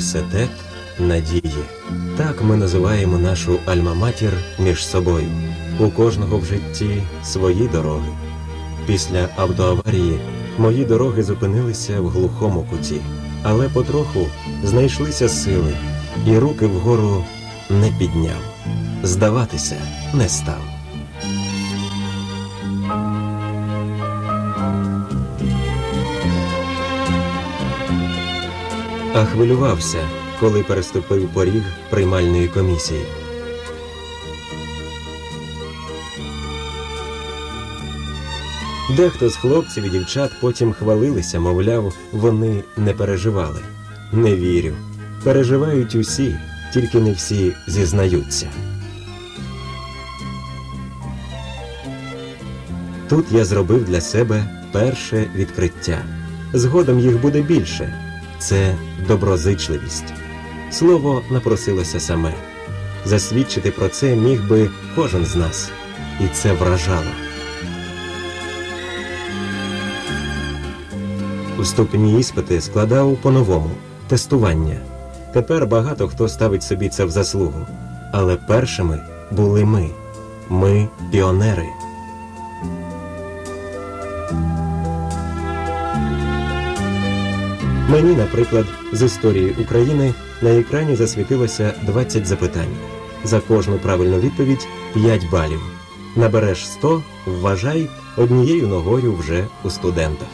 Університет надії. Так ми називаємо нашу альма-матір між собою. У кожного в житті свої дороги. Після автоаварії мої дороги зупинилися в глухому куті, але потроху знайшлися сили, і руки вгору не підняв. Здаватися не став. А хвилювався, коли переступив поріг приймальної комісії. Дехто з хлопців і дівчат потім хвалилися, мовляв, вони не переживали. Не вірю. Переживають усі, тільки не всі зізнаються. Тут я зробив для себе перше відкриття. Згодом їх буде більше. Це доброзичливість. Слово напросилося саме. Засвідчити про це міг би кожен з нас, і це вражало. Уступні іспити складав по-новому тестування. Тепер багато хто ставить собі це в заслугу. Але першими були ми. Ми піонери. Мені, наприклад, з історії України на екрані засвітилося 20 запитань. За кожну правильну відповідь 5 балів. Набереш 100, вважай однією ногою вже у студентах.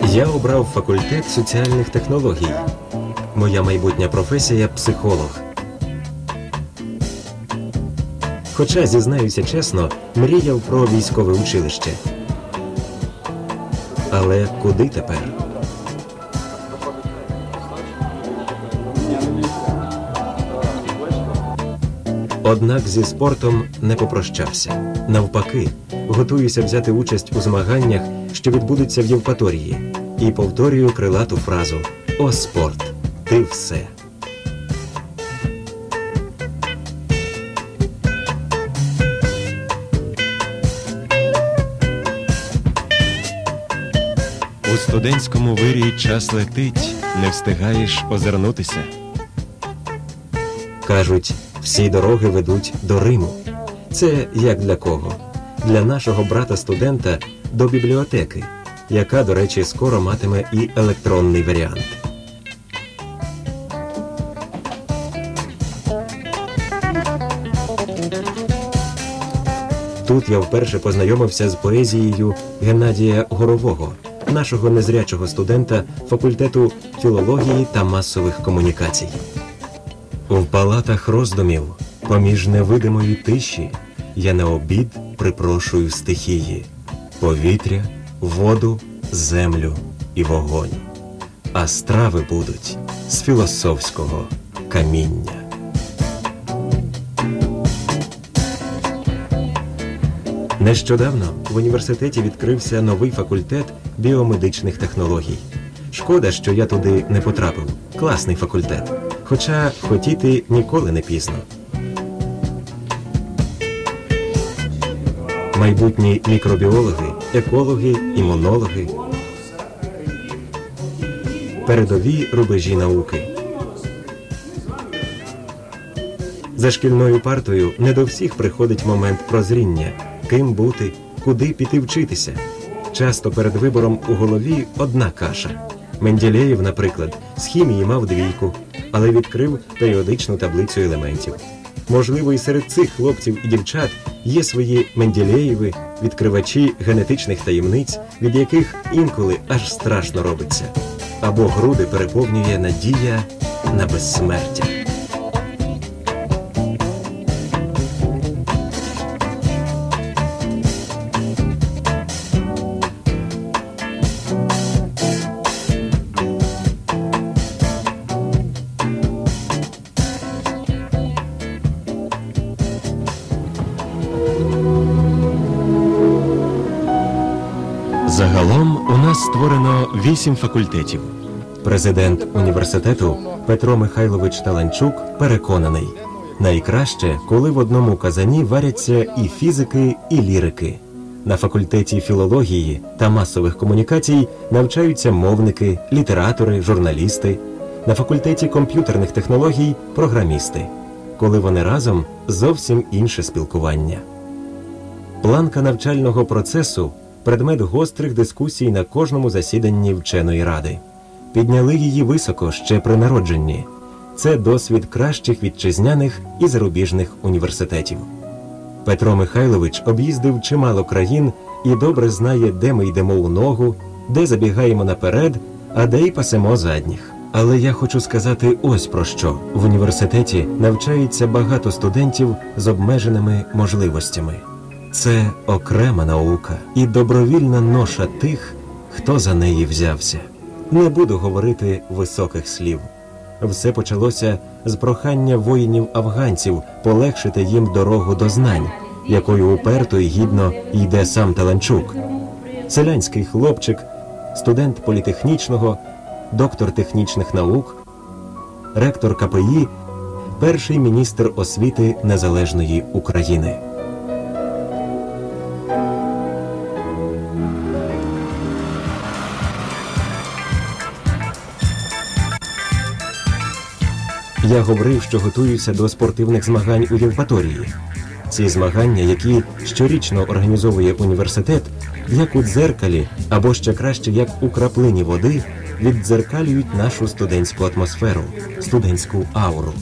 Я обрав факультет соціальних технологій. Моя майбутня професія психолог. Хоча, зізнаюся чесно, мріяв про військове училище. Але куди тепер? Однак зі спортом не попрощався. Навпаки, готуюся взяти участь у змаганнях, що відбудуться в Євпаторії, і повторюю крилату фразу О спорт! Ти все. Студентському вирії час летить, не встигаєш озирнутися. Кажуть, всі дороги ведуть до Риму. Це як для кого? Для нашого брата-студента до бібліотеки, яка, до речі, скоро матиме і електронний варіант. Тут я вперше познайомився з поезією Геннадія Горового, нашого незрячого студента факультету філології та масових комунікацій. В палатах роздумів, поміж невидимої тиші, я на обід припрошую стихії, повітря, воду, землю і вогонь. А страви будуть з філософського каміння. Нещодавно в університеті відкрився новий факультет біомедичних технологій. Шкода, що я туди не потрапив. Класний факультет. Хоча хотіти ніколи не пізно. Майбутні мікробіологи, екологи, імунологи. Передові рубежі науки. За шкільною партою не до всіх приходить момент прозріння, ким бути, куди піти вчитися. Часто перед вибором у голові одна каша. Менділеєв, наприклад, з хімії мав двійку, але відкрив періодичну таблицю елементів. Можливо, і серед цих хлопців і дівчат є свої Менділеєви, відкривачі генетичних таємниць, від яких інколи аж страшно робиться, або груди переповнює надія на безсмертя. Створено вісім факультетів. Президент університету Петро Михайлович Таланчук переконаний, найкраще, коли в одному казані варяться і фізики, і лірики. На факультеті філології та масових комунікацій навчаються мовники, літератори, журналісти. На факультеті комп'ютерних технологій програмісти. Коли вони разом зовсім інше спілкування. Планка навчального процесу предмет гострих дискусій на кожному засіданні вченої ради. Підняли її високо ще при народженні. Це досвід кращих вітчизняних і зарубіжних університетів. Петро Михайлович об'їздив чимало країн і добре знає, де ми йдемо у ногу, де забігаємо наперед, а де й пасемо задніх. Але я хочу сказати ось про що в університеті навчається багато студентів з обмеженими можливостями. Це окрема наука і добровільна ноша тих, хто за неї взявся. Не буду говорити високих слів. Все почалося з прохання воїнів афганців полегшити їм дорогу до знань, якою уперто і гідно йде сам Таланчук. Селянський хлопчик, студент політехнічного, доктор технічних наук, ректор КПІ, перший міністр освіти Незалежної України. Я говорив, що готуюся до спортивних змагань у Євпаторії. Ці змагання, які щорічно організовує університет, як у дзеркалі, або ще краще, як у краплині води, віддзеркалюють нашу студентську атмосферу, студентську ауру.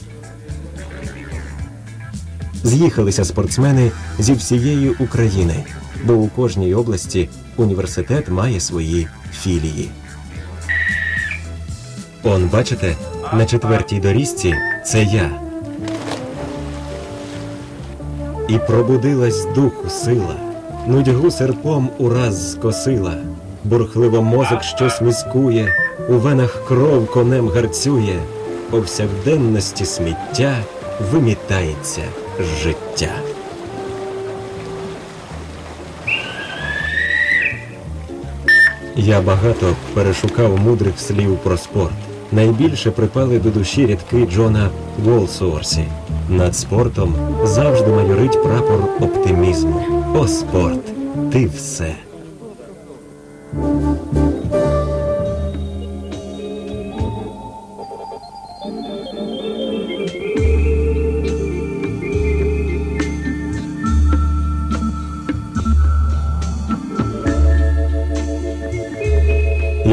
З'їхалися спортсмени зі всієї України, бо у кожній області університет має свої філії. Он, бачите, на четвертій доріжці це я. І пробудилась духу сила, нудьгу серпом ураз скосила, бурхливо мозок щось міскує, у венах кров конем гарцює, повсякденності сміття вимітається з життя. Я багато перешукав мудрих слів про спорт. Найбільше припали до душі рядки Джона Голсуорсі. Над спортом завжди майорить прапор оптимізму. О, спорт! Ти все.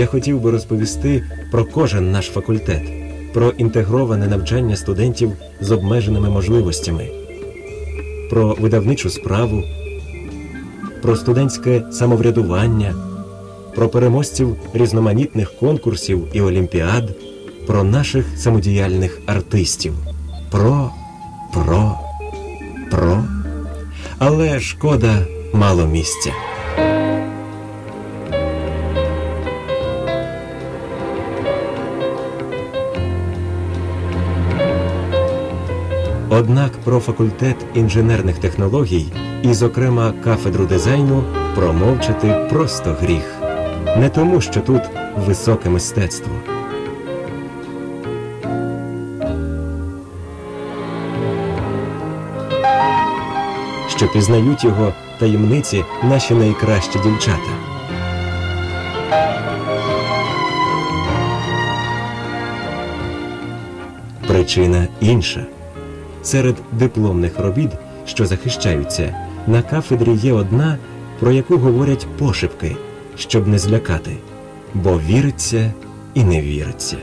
Хотів би розповісти про кожен наш факультет, про інтегроване навчання студентів з обмеженими можливостями, про видавничу справу, про студентське самоврядування, про переможців різноманітних конкурсів і олімпіад, про наших самодіяльних артистів, про, про, про. Але шкода мало місця. Однак про факультет інженерних технологій і, зокрема, кафедру дизайну промовчати просто гріх. Не тому, що тут високе мистецтво. Що пізнають його таємниці наші найкращі дівчата. Причина інша. Серед дипломних робіт, що захищаються, на кафедрі є одна, про яку говорять пошепки, щоб не злякати, бо віриться і не віриться.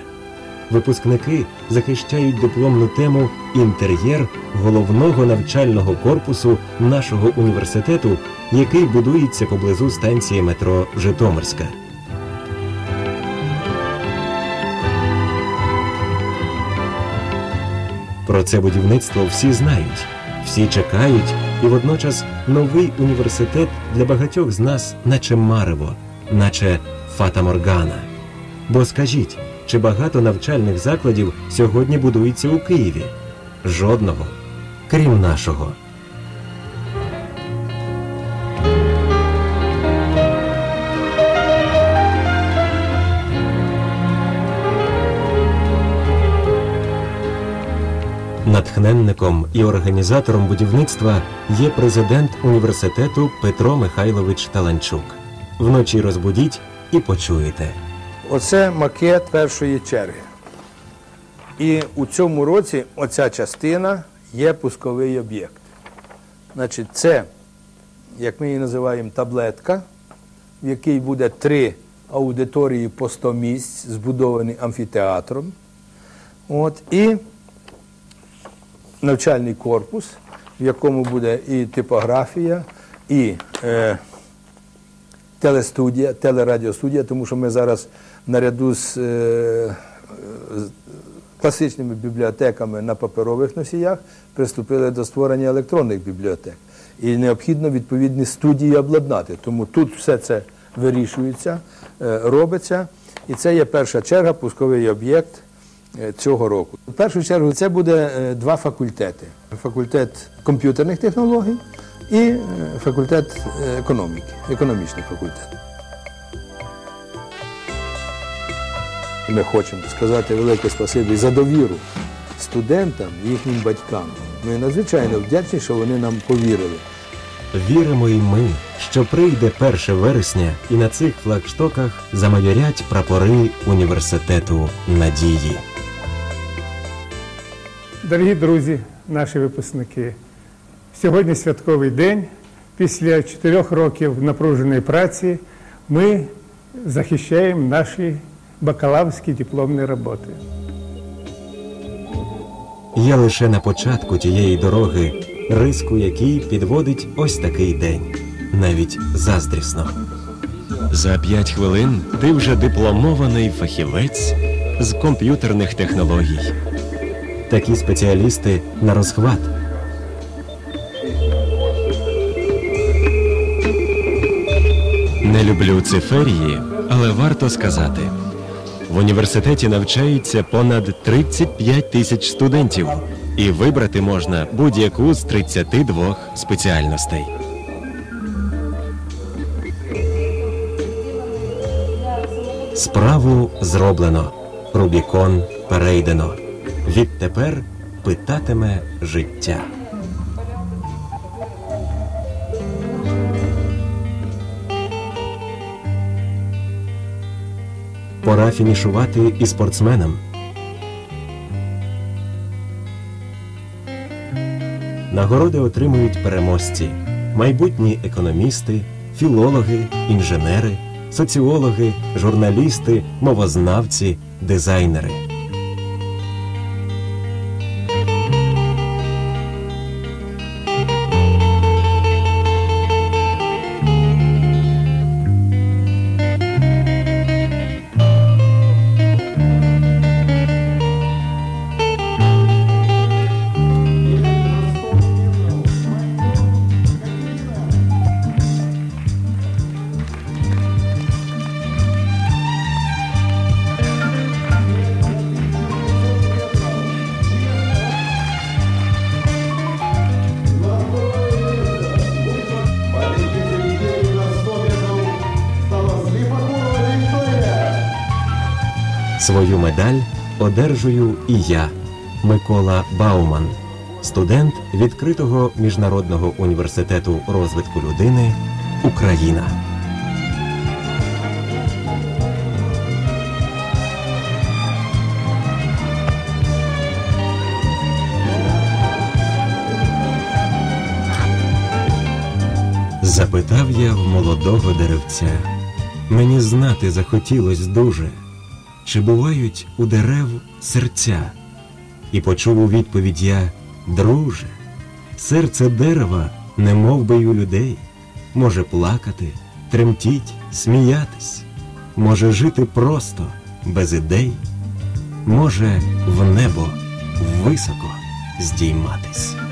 Випускники захищають дипломну тему інтер'єр головного навчального корпусу нашого університету, який будується поблизу станції метро Житомирська. Про це будівництво всі знають, всі чекають, і водночас новий університет для багатьох з нас, наче марево, наче фата Моргана. Бо скажіть, чи багато навчальних закладів сьогодні будується у Києві? Жодного, крім нашого. Натхненником і організатором будівництва є президент університету Петро Михайлович Таланчук. Вночі розбудіть і почуєте. Оце макет першої черги. І у цьому році оця частина є пусковий об'єкт. Значить, це, як ми її називаємо, таблетка, в якій буде три аудиторії по 100 місць, збудовані амфітеатром. От, і навчальний корпус, в якому буде і типографія, і е, телестудія, телерадіостудія, тому що ми зараз наряду з, е, класичними бібліотеками на паперових носіях приступили до створення електронних бібліотек. І необхідно відповідні студії обладнати. Тому тут все це вирішується, е, робиться. І це є перша черга, пусковий об'єкт цього року. В першу чергу це буде е, два факультети: факультет комп'ютерних технологій і е, факультет е, економіки, економічний факультет. Ми хочемо сказати велике спасибі за довіру студентам і їхнім батькам. Ми надзвичайно вдячні, що вони нам повірили. Віримо і ми, що прийде 1 вересня, і на цих флагштоках замайорять прапори університету надії. Дорогі друзі, наші випускники, сьогодні святковий день. Після чотирьох років напруженої праці ми захищаємо наші бакалаврські дипломні роботи. Є лише на початку тієї дороги, риску якій підводить ось такий день, навіть заздрісно. За п'ять хвилин ти вже дипломований фахівець з комп'ютерних технологій. Такі спеціалісти на розхват. Не люблю циферії, але варто сказати. В університеті навчається понад 35 тисяч студентів, і вибрати можна будь-яку з 32 спеціальностей. Справу зроблено. Рубікон перейдено. Відтепер питатиме життя. Пора фінішувати і спортсменам. Нагороди отримують переможці, майбутні економісти, філологи, інженери, соціологи, журналісти, мовознавці, дизайнери. Свою медаль одержую і я, Микола Бауман, студент відкритого міжнародного університету розвитку людини Україна. Запитав я в молодого деревця. Мені знати захотілось дуже, чи бувають у дерев серця? І почув у відповідь я, друже, серце дерева, не мов би у людей, може плакати, тремтіть, сміятись, може жити просто, без ідей, може в небо високо здійматись.